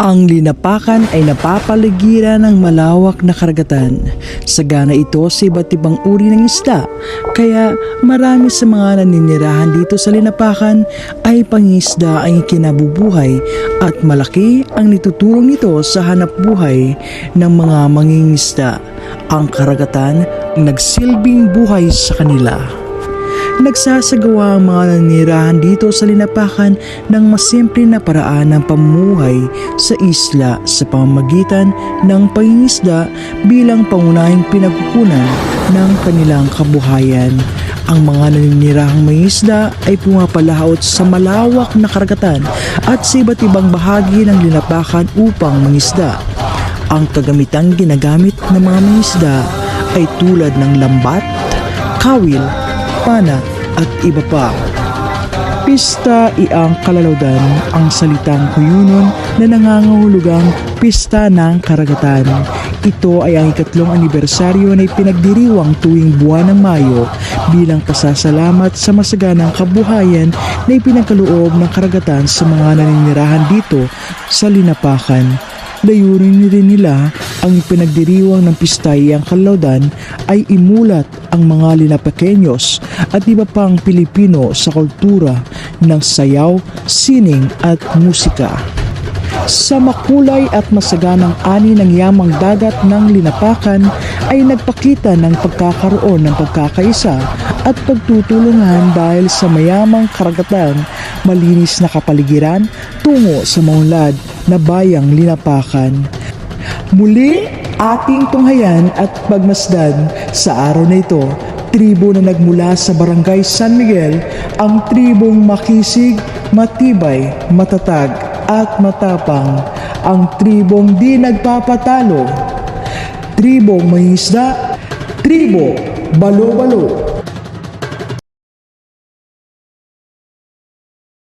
Ang linapakan ay napapaligiran ng malawak na karagatan. Sagana ito sa iba't ibang uri ng isda, kaya marami sa mga naninirahan dito sa linapakan ay pangisda ang ikinabubuhay at malaki ang nitutulong nito sa hanap buhay ng mga mangingisda. Ang karagatan nagsilbing buhay sa kanila. Nagsasagawa ang mga nanirahan dito sa linapakan ng masimple na paraan ng pamumuhay sa isla sa pamamagitan ng pangingisda bilang pangunahing pinagkukunan ng kanilang kabuhayan. Ang mga naninirahang mangingisda ay pumapalaot sa malawak na karagatan at sa iba't ibang bahagi ng linapakan upang mangisda. Ang kagamitang ginagamit ng mga mangisda ay tulad ng lambat, kawil, pana at iba pa. Pista iang kalalawdan ang salitang kuyunon na nangangahulugang pista ng karagatan. Ito ay ang ikatlong anibersaryo na ipinagdiriwang tuwing buwan ng Mayo bilang pasasalamat sa masaganang kabuhayan na ipinagkaloob ng karagatan sa mga naninirahan dito sa Linapakan. Layunin rin nila ang pinagdiriwang ng pistay ang kalaudan ay imulat ang mga linapakenyos at iba pang Pilipino sa kultura ng sayaw, sining at musika. Sa makulay at masaganang ani ng yamang dagat ng linapakan ay nagpakita ng pagkakaroon ng pagkakaisa at pagtutulungan dahil sa mayamang karagatan, malinis na kapaligiran tungo sa maunlad na bayang linapakan. Muli, ating tunghayan at pagmasdan sa araw na ito, tribo na nagmula sa barangay San Miguel, ang tribong makisig, matibay, matatag at matapang, ang tribong di nagpapatalo, tribong may isda, tribo, balo-balo.